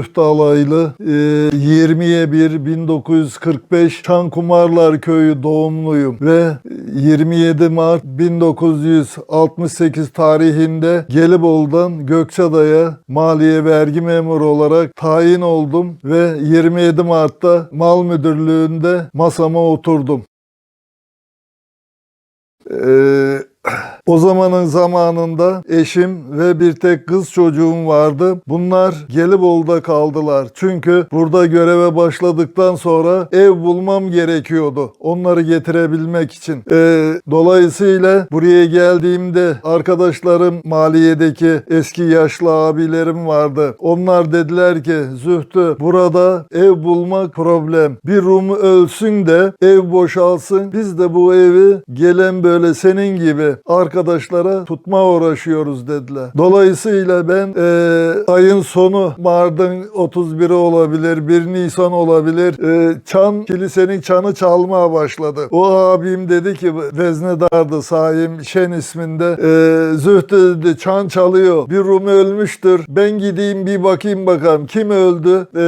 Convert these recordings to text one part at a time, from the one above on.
Zühtü Alaylı. E, 20'ye 1 1945 Çankumarlar Köyü doğumluyum ve 27 Mart 1968 tarihinde Gelibolu'dan Gökçeada'ya maliye vergi memuru olarak tayin oldum ve 27 Mart'ta mal müdürlüğünde masama oturdum. Ee, o zamanın zamanında eşim ve bir tek kız çocuğum vardı. Bunlar Gelibolu'da kaldılar. Çünkü burada göreve başladıktan sonra ev bulmam gerekiyordu. Onları getirebilmek için. Ee, dolayısıyla buraya geldiğimde arkadaşlarım maliyedeki eski yaşlı abilerim vardı. Onlar dediler ki Zühtü burada ev bulmak problem. Bir Rum ölsün de ev boşalsın. Biz de bu evi gelen böyle senin gibi arkadaşlara tutma uğraşıyoruz dediler. Dolayısıyla ben e, ayın sonu Mart'ın 31'i olabilir, 1 Nisan olabilir. E, çan, kilisenin çanı çalmaya başladı. O abim dedi ki veznedardı Saim Şen isminde. E, Zühtü dedi çan çalıyor. Bir Rum ölmüştür. Ben gideyim bir bakayım bakalım kim öldü. E,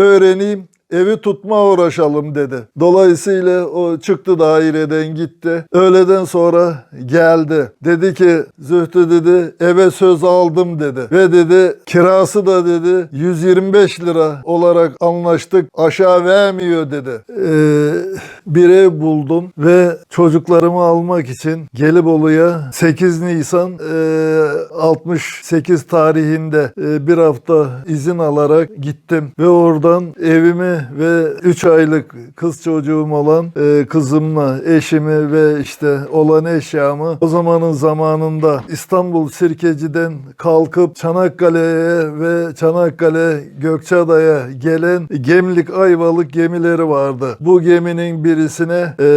öğreneyim evi tutma uğraşalım dedi. Dolayısıyla o çıktı daireden gitti. Öğleden sonra geldi. Dedi ki Zühtü dedi eve söz aldım dedi. Ve dedi kirası da dedi 125 lira olarak anlaştık aşağı vermiyor dedi. Ee, bir ev buldum ve çocuklarımı almak için Gelibolu'ya 8 Nisan e, 68 tarihinde e, bir hafta izin alarak gittim ve oradan evimi ve 3 aylık kız çocuğum olan e, kızımla eşimi ve işte olan eşyamı o zamanın zamanında İstanbul Sirkeci'den kalkıp Çanakkale'ye ve Çanakkale Gökçeada'ya gelen Gemlik Ayvalık gemileri vardı. Bu geminin birisine e,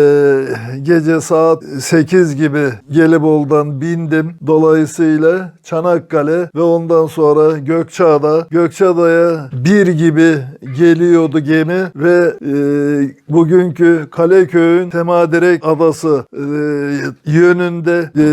gece saat 8 gibi Gelibolu'dan bindim. Dolayısıyla Çanakkale ve ondan sonra Gökçeada. Gökçeada'ya bir gibi geliyordu gemi ve e, bugünkü Kaleköy'ün Temadirek Adası e, yönünde e,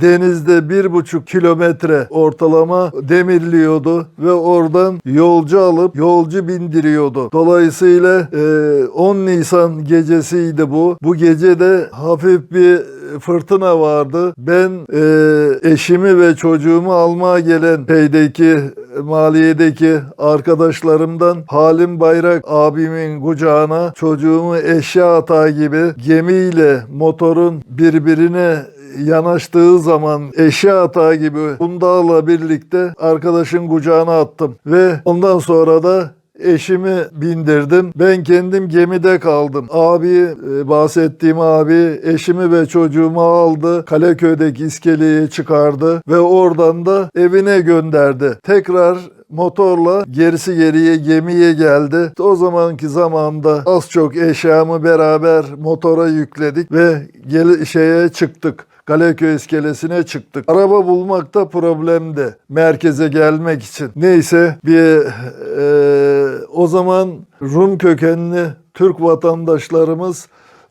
denizde bir buçuk kilometre ortalama demirliyordu ve oradan yolcu alıp yolcu bindiriyordu. Dolayısıyla e, 10 Nisan gecesiydi bu. Bu gece de hafif bir fırtına vardı. Ben e, eşimi ve çocuğumu almaya gelen şeydeki maliyedeki arkadaşlarımdan Halim Bayrak abimin kucağına çocuğumu eşya atağı gibi gemiyle motorun birbirine yanaştığı zaman eşya atağı gibi bundağla birlikte arkadaşın kucağına attım ve ondan sonra da Eşimi bindirdim. Ben kendim gemide kaldım. Abi, e, bahsettiğim abi eşimi ve çocuğumu aldı. Kaleköy'deki iskeleye çıkardı ve oradan da evine gönderdi. Tekrar motorla gerisi geriye gemiye geldi. O zamanki zamanda az çok eşyamı beraber motora yükledik ve gel şeye çıktık. Kaleköy iskelesine çıktık. Araba bulmak da problemdi. Merkeze gelmek için. Neyse bir e, o zaman Rum kökenli Türk vatandaşlarımız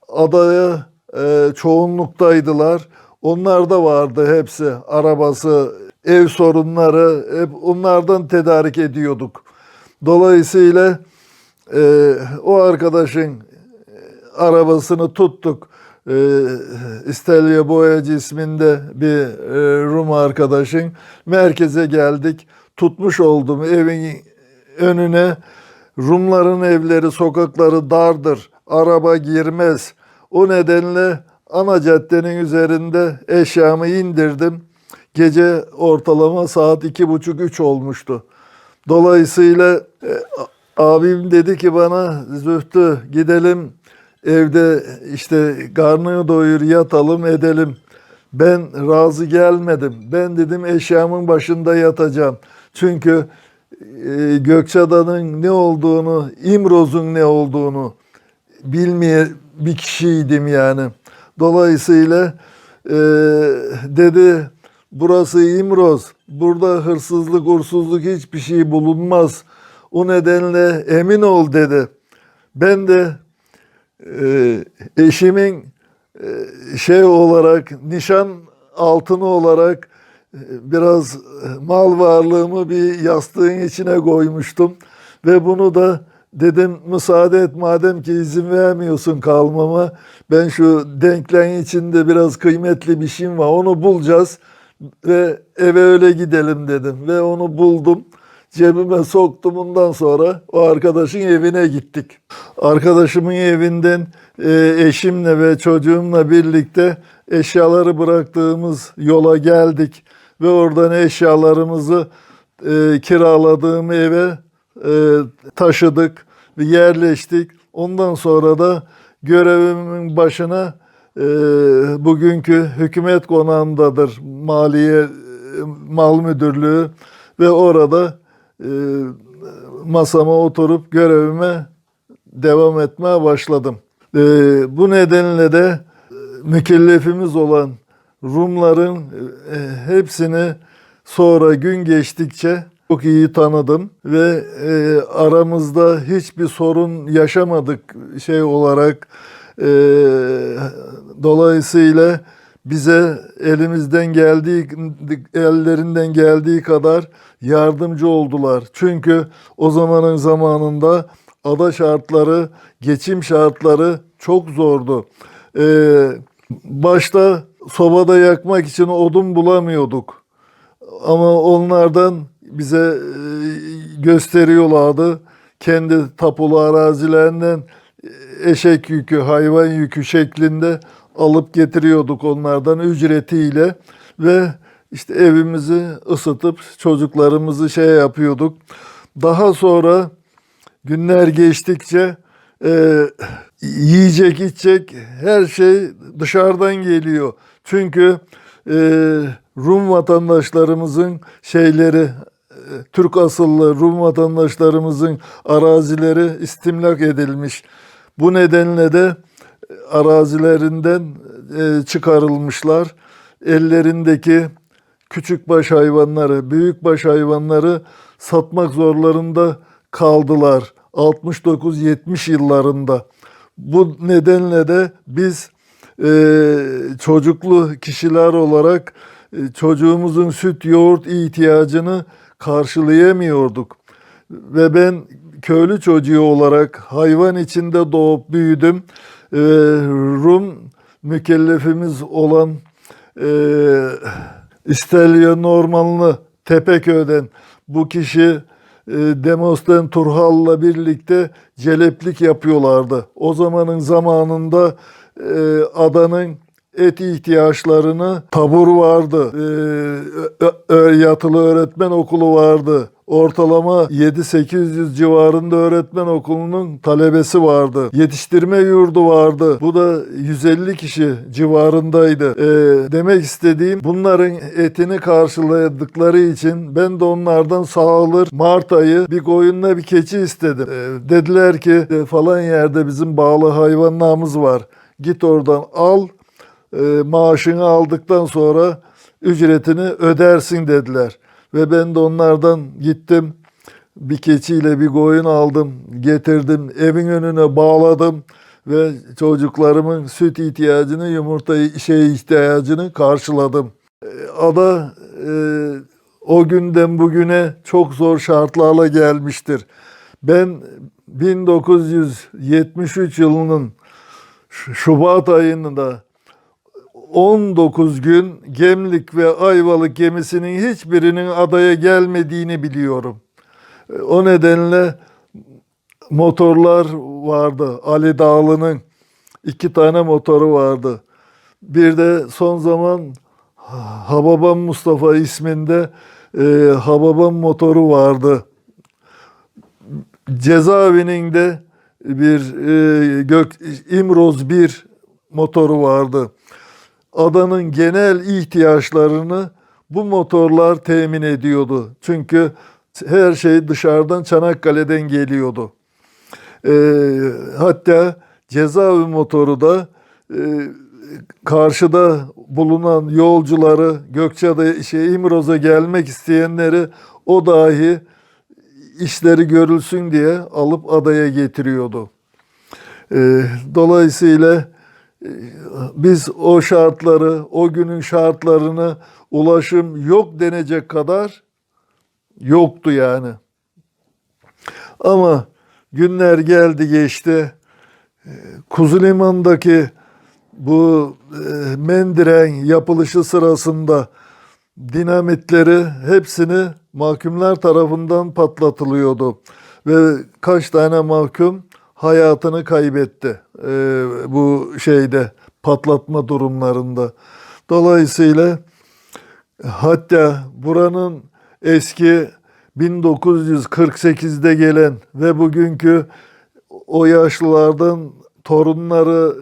adaya e, çoğunluktaydılar. Onlar da vardı hepsi. Arabası, ev sorunları hep onlardan tedarik ediyorduk. Dolayısıyla e, o arkadaşın e, arabasını tuttuk. E, İstelya Boyacı isminde bir e, Rum arkadaşın merkeze geldik. Tutmuş oldum evin önüne. Rumların evleri, sokakları dardır. Araba girmez. O nedenle ana caddenin üzerinde eşyamı indirdim. Gece ortalama saat iki buçuk üç olmuştu. Dolayısıyla e, abim dedi ki bana Zühtü gidelim evde işte karnını doyur yatalım edelim. Ben razı gelmedim. Ben dedim eşyamın başında yatacağım. Çünkü e, Gökçeada'nın ne olduğunu, İmroz'un ne olduğunu bilmeye bir kişiydim yani. Dolayısıyla e, dedi burası İmroz. Burada hırsızlık, uğursuzluk hiçbir şey bulunmaz. O nedenle emin ol dedi. Ben de e, eşimin e, şey olarak nişan altını olarak biraz mal varlığımı bir yastığın içine koymuştum. Ve bunu da dedim müsaade et madem ki izin vermiyorsun kalmama. Ben şu denklen içinde biraz kıymetli bir şeyim var onu bulacağız ve eve öyle gidelim dedim. Ve onu buldum cebime soktum ondan sonra o arkadaşın evine gittik. Arkadaşımın evinden e, eşimle ve çocuğumla birlikte eşyaları bıraktığımız yola geldik ve oradan eşyalarımızı e, kiraladığım eve e, taşıdık yerleştik. Ondan sonra da görevimin başına e, bugünkü hükümet konağındadır Maliye Mal Müdürlüğü ve orada e, masama oturup görevime devam etmeye başladım. E, bu nedenle de e, mükellefimiz olan Rumların e, hepsini sonra gün geçtikçe çok iyi tanıdım ve aramızda hiçbir sorun yaşamadık şey olarak. E, dolayısıyla bize elimizden geldiği ellerinden geldiği kadar yardımcı oldular. Çünkü o zamanın zamanında ada şartları, geçim şartları çok zordu. Ee, başta sobada yakmak için odun bulamıyorduk. Ama onlardan bize e, gösteriyorlardı. Kendi tapulu arazilerinden eşek yükü, hayvan yükü şeklinde alıp getiriyorduk onlardan ücretiyle ve işte evimizi ısıtıp çocuklarımızı şey yapıyorduk. Daha sonra günler geçtikçe e, yiyecek içecek her şey dışarıdan geliyor. Çünkü e, Rum vatandaşlarımızın şeyleri e, Türk asıllı Rum vatandaşlarımızın arazileri istimlak edilmiş. Bu nedenle de arazilerinden e, çıkarılmışlar. Ellerindeki küçük baş hayvanları, büyük baş hayvanları satmak zorlarında kaldılar 69-70 yıllarında. Bu nedenle de biz e, çocuklu kişiler olarak e, çocuğumuzun süt yoğurt ihtiyacını karşılayamıyorduk. Ve ben köylü çocuğu olarak hayvan içinde doğup büyüdüm. E, Rum mükellefimiz olan e, İstelya Normanlı Tepeköy'den bu kişi e, Demos'ten Turhal'la birlikte celeplik yapıyorlardı. O zamanın zamanında e, adanın et ihtiyaçlarını tabur vardı. E, yatılı öğretmen okulu vardı. Ortalama 7-800 civarında öğretmen okulunun talebesi vardı. Yetiştirme yurdu vardı. Bu da 150 kişi civarındaydı. E, demek istediğim bunların etini karşıladıkları için ben de onlardan sağılır Mart ayı bir koyunla bir keçi istedim. E, dediler ki "E, falan yerde bizim bağlı hayvanlarımız var. Git oradan al e, maaşını aldıktan sonra ücretini ödersin dediler. Ve ben de onlardan gittim. Bir keçiyle bir koyun aldım, getirdim, evin önüne bağladım ve çocuklarımın süt ihtiyacını, yumurta şey ihtiyacını karşıladım. E, Ada e, o günden bugüne çok zor şartlarla gelmiştir. Ben 1973 yılının Şubat ayında 19 gün Gemlik ve Ayvalık gemisinin hiçbirinin adaya gelmediğini biliyorum. E, O nedenle motorlar vardı. Ali Dağlı'nın iki tane motoru vardı. Bir de son zaman Hababam Mustafa isminde e, Hababam motoru vardı. Cezaevinin de bir e, Gök İmroz 1 motoru vardı. Adanın genel ihtiyaçlarını bu motorlar temin ediyordu. Çünkü her şey dışarıdan Çanakkale'den geliyordu. E, hatta cezaevi motoru da e, karşıda bulunan yolcuları Gökçe'de şey İmroz'a gelmek isteyenleri o dahi işleri görülsün diye alıp adaya getiriyordu. E, dolayısıyla biz o şartları, o günün şartlarını ulaşım yok denecek kadar yoktu yani. Ama günler geldi geçti. Ee, Kuzu Liman'daki bu e, mendiren yapılışı sırasında dinamitleri hepsini mahkumlar tarafından patlatılıyordu. Ve kaç tane mahkum hayatını kaybetti e, bu şeyde patlatma durumlarında. Dolayısıyla hatta buranın eski 1948'de gelen ve bugünkü o yaşlılardan torunları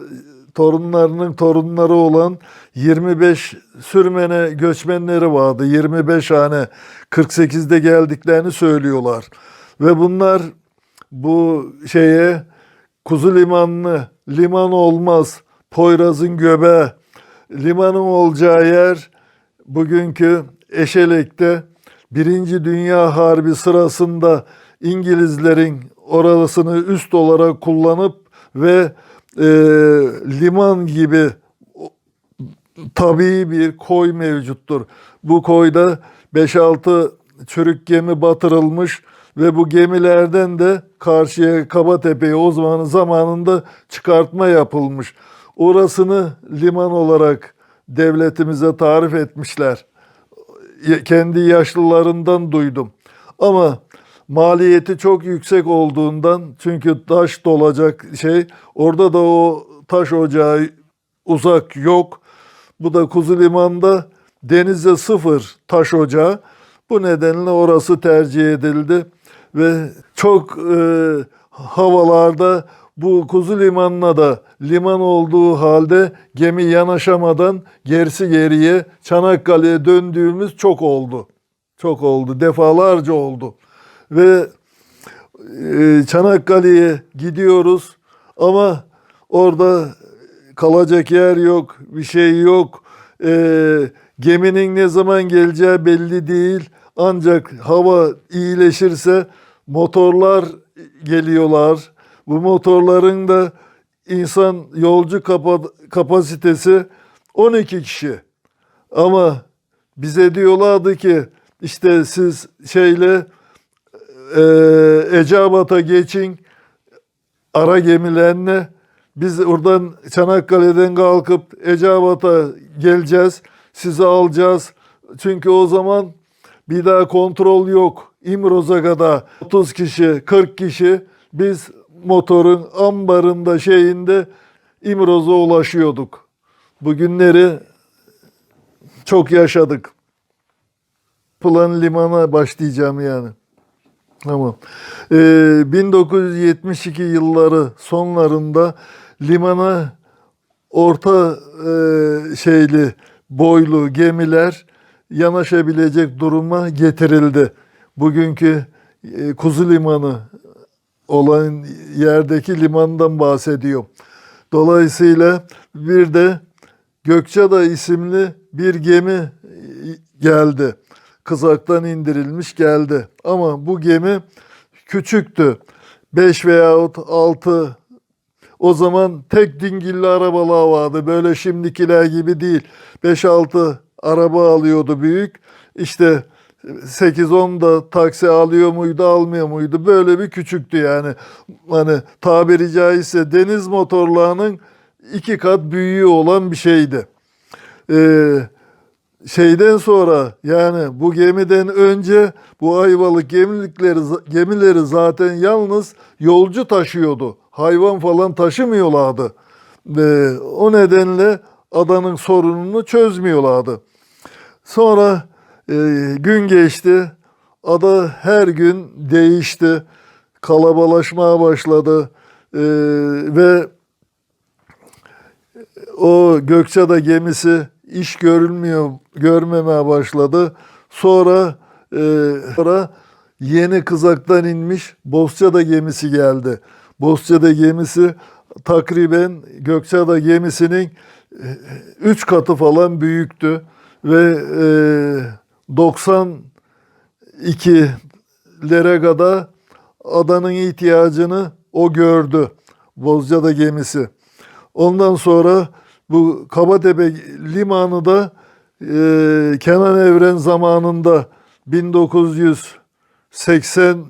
torunlarının torunları olan 25 sürmene göçmenleri vardı. 25 hane 48'de geldiklerini söylüyorlar. Ve bunlar bu şeye Kuzu Limanlı, liman olmaz, Poyraz'ın göbeği, limanın olacağı yer bugünkü Eşelek'te Birinci Dünya Harbi sırasında İngilizlerin orasını üst olarak kullanıp ve e, liman gibi tabii bir koy mevcuttur. Bu koyda 5-6 çürük gemi batırılmış ve bu gemilerden de karşıya Kabatepe'ye o zaman zamanında çıkartma yapılmış. Orasını liman olarak devletimize tarif etmişler. Kendi yaşlılarından duydum. Ama maliyeti çok yüksek olduğundan çünkü taş dolacak şey orada da o taş ocağı uzak yok. Bu da Kuzu Liman'da denize sıfır taş ocağı. Bu nedenle orası tercih edildi ve çok e, havalarda bu Kuzu Limanı'na da liman olduğu halde gemi yanaşamadan gerisi geriye Çanakkale'ye döndüğümüz çok oldu. Çok oldu. Defalarca oldu. Ve e, Çanakkale'ye gidiyoruz ama orada kalacak yer yok, bir şey yok. E, geminin ne zaman geleceği belli değil. Ancak hava iyileşirse motorlar geliyorlar. Bu motorların da insan yolcu kapa- kapasitesi 12 kişi. Ama bize diyorlardı ki işte siz şeyle e, Eceabat'a geçin ara gemilerine biz oradan Çanakkale'den kalkıp Eceabat'a geleceğiz. Sizi alacağız. Çünkü o zaman bir daha kontrol yok. İmroz'a kadar 30 kişi, 40 kişi biz motorun ambarında şeyinde İmroz'a ulaşıyorduk. Bu günleri çok yaşadık. Plan limana başlayacağım yani. Tamam. Ee, 1972 yılları sonlarında limana orta e, şeyli boylu gemiler yanaşabilecek duruma getirildi. Bugünkü e, Kuzu Limanı olan yerdeki limandan bahsediyor. Dolayısıyla bir de Gökçeada isimli bir gemi geldi. Kızaktan indirilmiş geldi. Ama bu gemi küçüktü. 5 veyahut 6 o zaman tek dingilli arabalar vardı. Böyle şimdikiler gibi değil. 5-6 araba alıyordu büyük. İşte 8-10 da taksi alıyor muydu almıyor muydu? Böyle bir küçüktü yani. Hani tabiri caizse deniz motorlarının iki kat büyüğü olan bir şeydi. Ee, şeyden sonra yani bu gemiden önce bu Ayvalık gemilikleri gemileri zaten yalnız yolcu taşıyordu. Hayvan falan taşımıyorlardı. Ee, o nedenle adanın sorununu çözmüyorlardı. Sonra e, gün geçti. Ada her gün değişti. Kalabalaşmaya başladı. E, ve o Gökçeada gemisi iş görülmüyor, görmemeye başladı. Sonra e, sonra yeni kızaktan inmiş Bosçada gemisi geldi. Bosçada gemisi takriben Gökçeada gemisinin 3 katı falan büyüktü ve e, 92'lere kadar adanın ihtiyacını o gördü. Bozcaada gemisi. Ondan sonra bu Kabatepe limanı da e, Kenan Evren zamanında 1980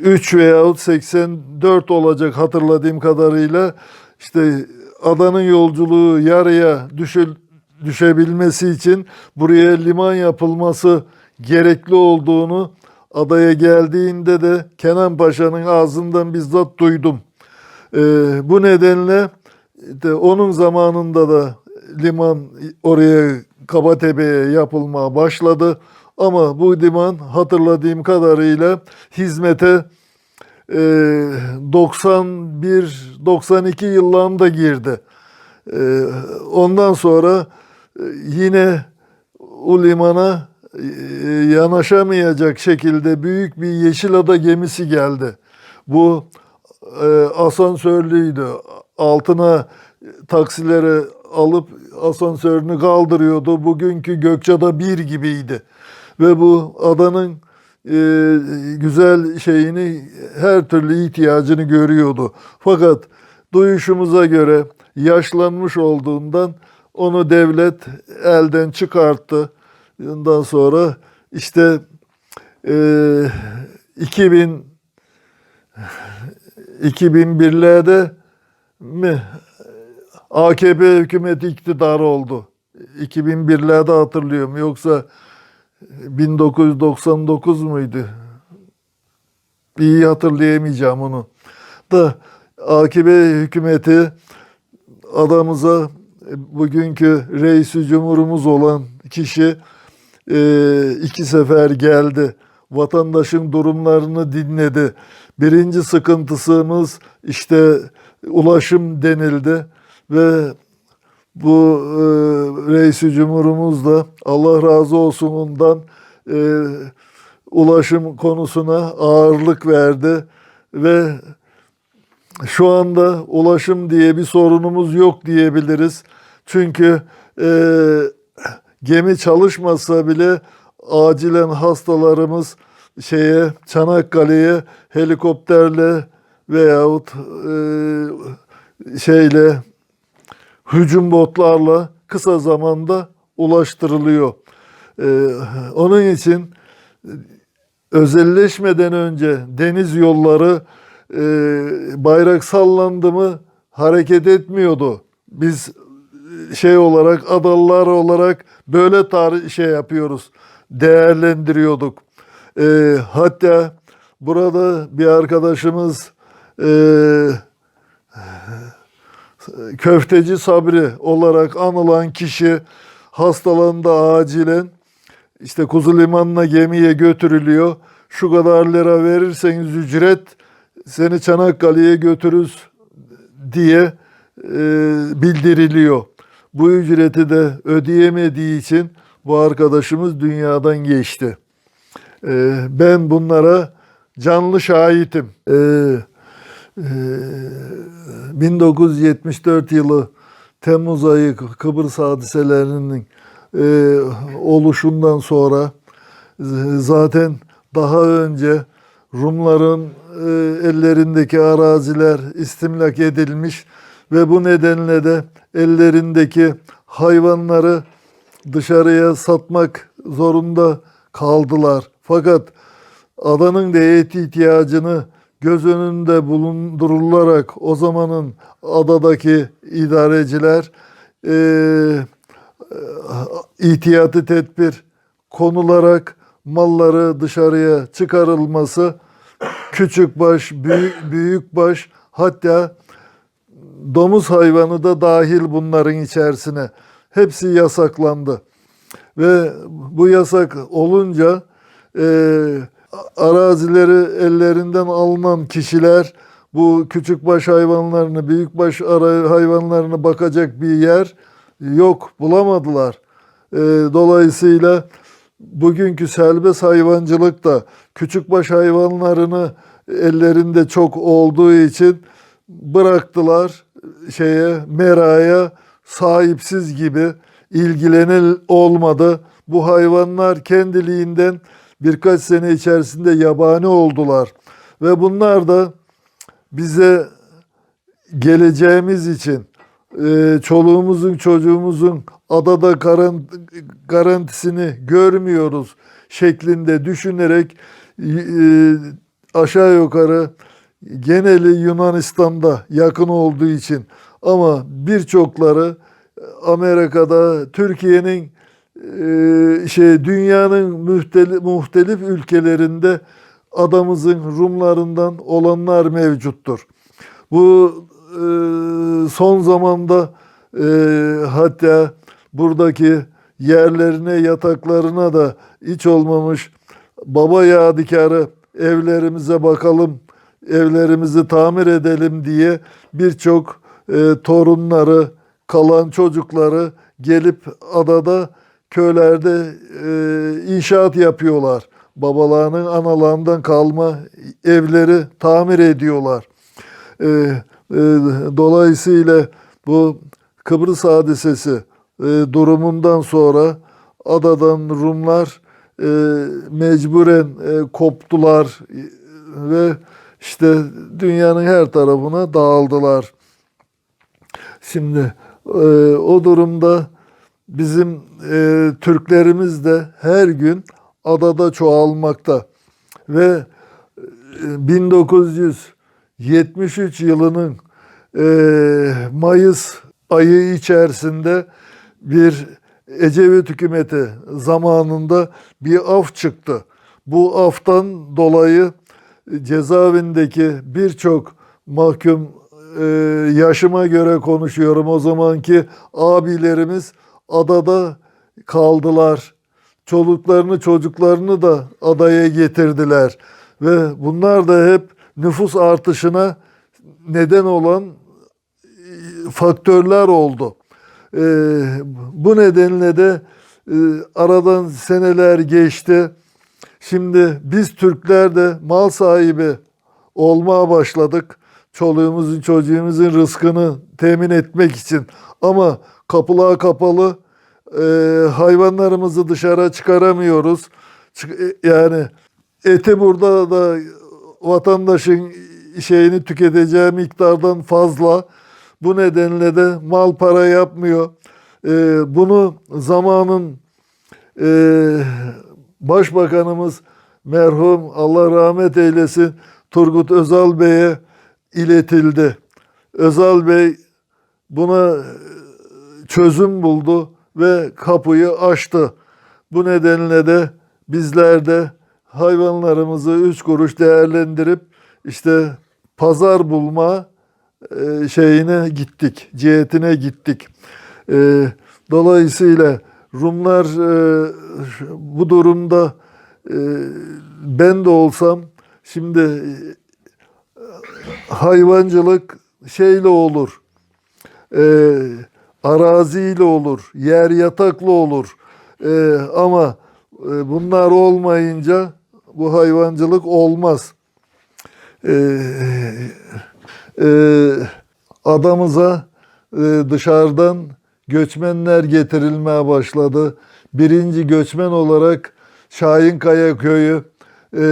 3 veyahut 84 olacak hatırladığım kadarıyla işte adanın yolculuğu yarıya düşül, düşebilmesi için buraya liman yapılması gerekli olduğunu adaya geldiğinde de Kenan Paşa'nın ağzından bizzat duydum. Ee, bu nedenle de onun zamanında da liman oraya Kabatepe'ye yapılmaya başladı. Ama bu liman hatırladığım kadarıyla hizmete e, 91-92 yıllarında girdi. E, ondan sonra e, yine o limana e, yanaşamayacak şekilde büyük bir Yeşilada gemisi geldi. Bu e, asansörlüydü. Altına taksileri alıp asansörünü kaldırıyordu. Bugünkü Gökçeada 1 gibiydi. Ve bu adanın e, güzel şeyini her türlü ihtiyacını görüyordu. Fakat duyuşumuza göre yaşlanmış olduğundan onu devlet elden çıkarttı. Ondan sonra işte e, 2000 2001'lerde mi AKP hükümeti iktidarı oldu. 2001'lerde hatırlıyorum. Yoksa 1999 muydu? İyi hatırlayamayacağım onu. Da AKP hükümeti adamıza bugünkü reisi cumhurumuz olan kişi e, iki sefer geldi. Vatandaşın durumlarını dinledi. Birinci sıkıntısımız işte ulaşım denildi ve bu e, reisi cumhurumuz da Allah razı olsun ondan e, ulaşım konusuna ağırlık verdi ve şu anda ulaşım diye bir sorunumuz yok diyebiliriz. Çünkü e, gemi çalışmasa bile acilen hastalarımız şeye Çanakkale'ye helikopterle veyahut e, şeyle hücum botlarla kısa zamanda ulaştırılıyor. Ee, onun için özelleşmeden önce deniz yolları e, bayrak sallandı mı hareket etmiyordu. Biz e, şey olarak adalılar olarak böyle tarih şey yapıyoruz, değerlendiriyorduk. Ee, hatta burada bir arkadaşımız e, köfteci Sabri olarak anılan kişi hastalandı acilen. İşte Kuzu Limanı'na gemiye götürülüyor. Şu kadar lira verirseniz ücret seni Çanakkale'ye götürürüz diye e, bildiriliyor. Bu ücreti de ödeyemediği için bu arkadaşımız dünyadan geçti. E, ben bunlara canlı şahitim. E, e, 1974 yılı Temmuz ayı Kıbrıs hadiselerinin e, oluşundan sonra zaten daha önce Rumların e, ellerindeki araziler istimlak edilmiş ve bu nedenle de ellerindeki hayvanları dışarıya satmak zorunda kaldılar. Fakat adanın da et ihtiyacını göz önünde bulundurularak o zamanın adadaki idareciler e, ihtiyatı tedbir konularak malları dışarıya çıkarılması küçük baş, büyük, büyük baş hatta domuz hayvanı da dahil bunların içerisine. Hepsi yasaklandı. Ve bu yasak olunca e, arazileri ellerinden alınan kişiler bu küçükbaş hayvanlarını, büyükbaş hayvanlarını bakacak bir yer yok, bulamadılar. E, dolayısıyla bugünkü serbest hayvancılık da küçükbaş hayvanlarını ellerinde çok olduğu için bıraktılar şeye meraya sahipsiz gibi ilgilenil olmadı. Bu hayvanlar kendiliğinden birkaç sene içerisinde yabani oldular ve bunlar da bize geleceğimiz için e, çoluğumuzun çocuğumuzun adada garan- garantisini görmüyoruz şeklinde düşünerek e, aşağı yukarı geneli Yunanistan'da yakın olduğu için ama birçokları Amerika'da Türkiye'nin e, şey dünyanın muhtelif, muhtelif ülkelerinde adamızın Rumlarından olanlar mevcuttur. Bu e, son zamanda e, hatta buradaki yerlerine yataklarına da hiç olmamış baba yadigarı evlerimize bakalım evlerimizi tamir edelim diye birçok e, torunları kalan çocukları gelip adada köylerde e, inşaat yapıyorlar. Babalarının analarından kalma evleri tamir ediyorlar. E, e, dolayısıyla bu Kıbrıs hadisesi e, durumundan sonra adadan Rumlar e, mecburen e, koptular e, ve işte dünyanın her tarafına dağıldılar. Şimdi e, o durumda bizim e, Türklerimiz de her gün adada çoğalmakta ve e, 1973 yılının e, Mayıs ayı içerisinde bir Ecevit hükümeti zamanında bir af çıktı. Bu aftan dolayı cezaevindeki birçok mahkum e, yaşıma göre konuşuyorum o zamanki abilerimiz adada kaldılar. Çoluklarını çocuklarını da adaya getirdiler ve bunlar da hep nüfus artışına neden olan e, faktörler oldu. E, bu nedenle de e, aradan seneler geçti. Şimdi biz Türkler de mal sahibi olmaya başladık. Çoluğumuzun çocuğumuzun rızkını temin etmek için. Ama kapılar kapalı. e, hayvanlarımızı dışarı çıkaramıyoruz. Çık- e, Yani eti burada da vatandaşın şeyini tüketeceği miktardan fazla. Bu nedenle de mal para yapmıyor. E, bunu zamanın e, Başbakanımız merhum Allah rahmet eylesin Turgut Özal Bey'e iletildi. Özal Bey buna e, çözüm buldu ve kapıyı açtı. Bu nedenle de bizler de hayvanlarımızı üç kuruş değerlendirip işte pazar bulma e, şeyine gittik, cihetine gittik. E, Dolayısıyla Rumlar e, bu durumda e, ben de olsam şimdi e, hayvancılık şeyle olur, e, araziyle olur, yer yataklı olur. E, ama e, bunlar olmayınca bu hayvancılık olmaz. E, e, adamıza e, dışarıdan göçmenler getirilmeye başladı. Birinci göçmen olarak Şahinkaya köyü e,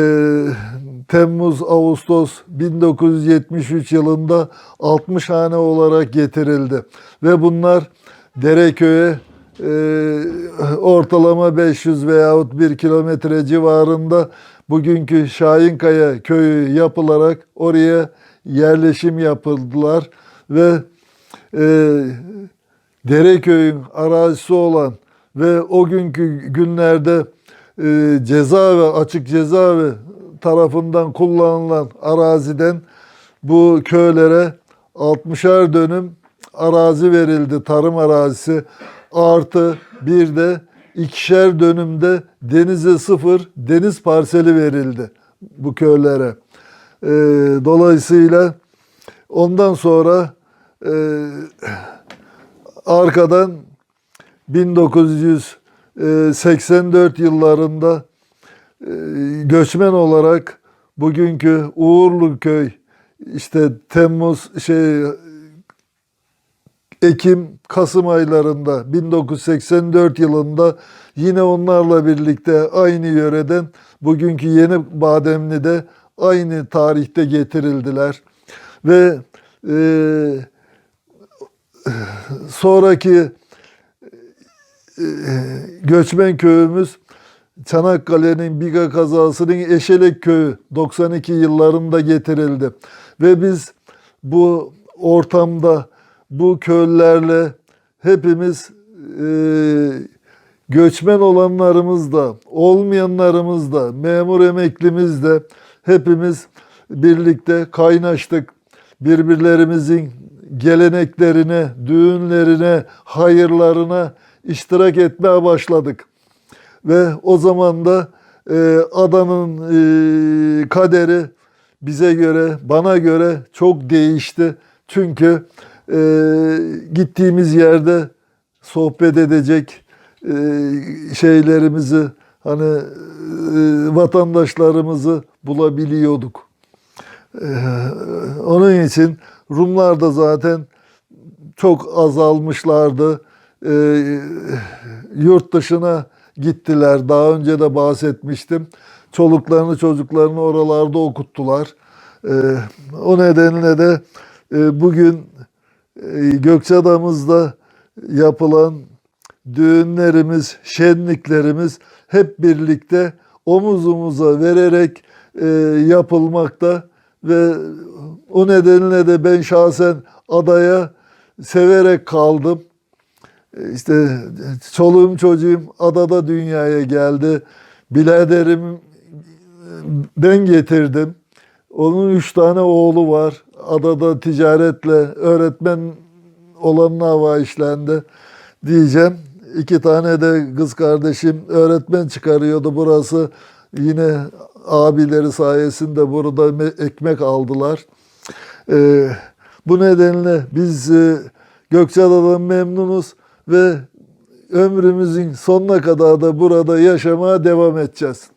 Temmuz Ağustos 1973 yılında 60 hane olarak getirildi ve bunlar Dereköy'e e, ortalama 500 veyahut 1 kilometre civarında bugünkü Şahinkaya köyü yapılarak oraya yerleşim yapıldılar ve e, Dereköy'ün arazisi olan ve o günkü günlerde e, cezaevi, açık cezaevi tarafından kullanılan araziden bu köylere 60'ar dönüm arazi verildi, tarım arazisi. Artı bir de ikişer dönümde denize sıfır deniz parseli verildi bu köylere. E, dolayısıyla ondan sonra e, arkadan 1984 yıllarında e, göçmen olarak bugünkü Uğurlu köy işte Temmuz şey Ekim Kasım aylarında 1984 yılında yine onlarla birlikte aynı yöreden bugünkü Yeni Bademli'de aynı tarihte getirildiler. Ve Ee, sonraki e, göçmen köyümüz Çanakkale'nin Biga kazasının Eşelek köyü 92 yıllarında getirildi. Ve biz bu ortamda bu köylerle hepimiz e, göçmen olanlarımız da olmayanlarımız da memur emeklimiz de hepimiz birlikte kaynaştık. Birbirlerimizin geleneklerine, düğünlerine, hayırlarına iştirak etmeye başladık. Ve o zaman da e, adanın e, kaderi bize göre, bana göre çok değişti. Çünkü e, gittiğimiz yerde sohbet edecek e, şeylerimizi, hani e, vatandaşlarımızı bulabiliyorduk. E, onun için Rumlar da zaten çok azalmışlardı. E, yurt dışına gittiler. Daha önce de bahsetmiştim. Çoluklarını çocuklarını oralarda okuttular. E, o nedenle de e, bugün e, Gökçeada'mızda yapılan düğünlerimiz, şenliklerimiz hep birlikte omuz omuza vererek e, yapılmakta ve o nedenle de ben şahsen adaya severek kaldım. E, İşte çoluğum çocuğum adada dünyaya geldi. Biladerim ben getirdim. Onun üç tane oğlu var. Adada ticaretle öğretmen olanın hava işlendi diyeceğim. İki tane de kız kardeşim öğretmen çıkarıyordu burası. Yine abileri sayesinde burada me- ekmek aldılar. Ee, bu nedenle biz e, Gökçeada'dan memnunuz ve ömrümüzün sonuna kadar da burada yaşamaya devam edeceğiz.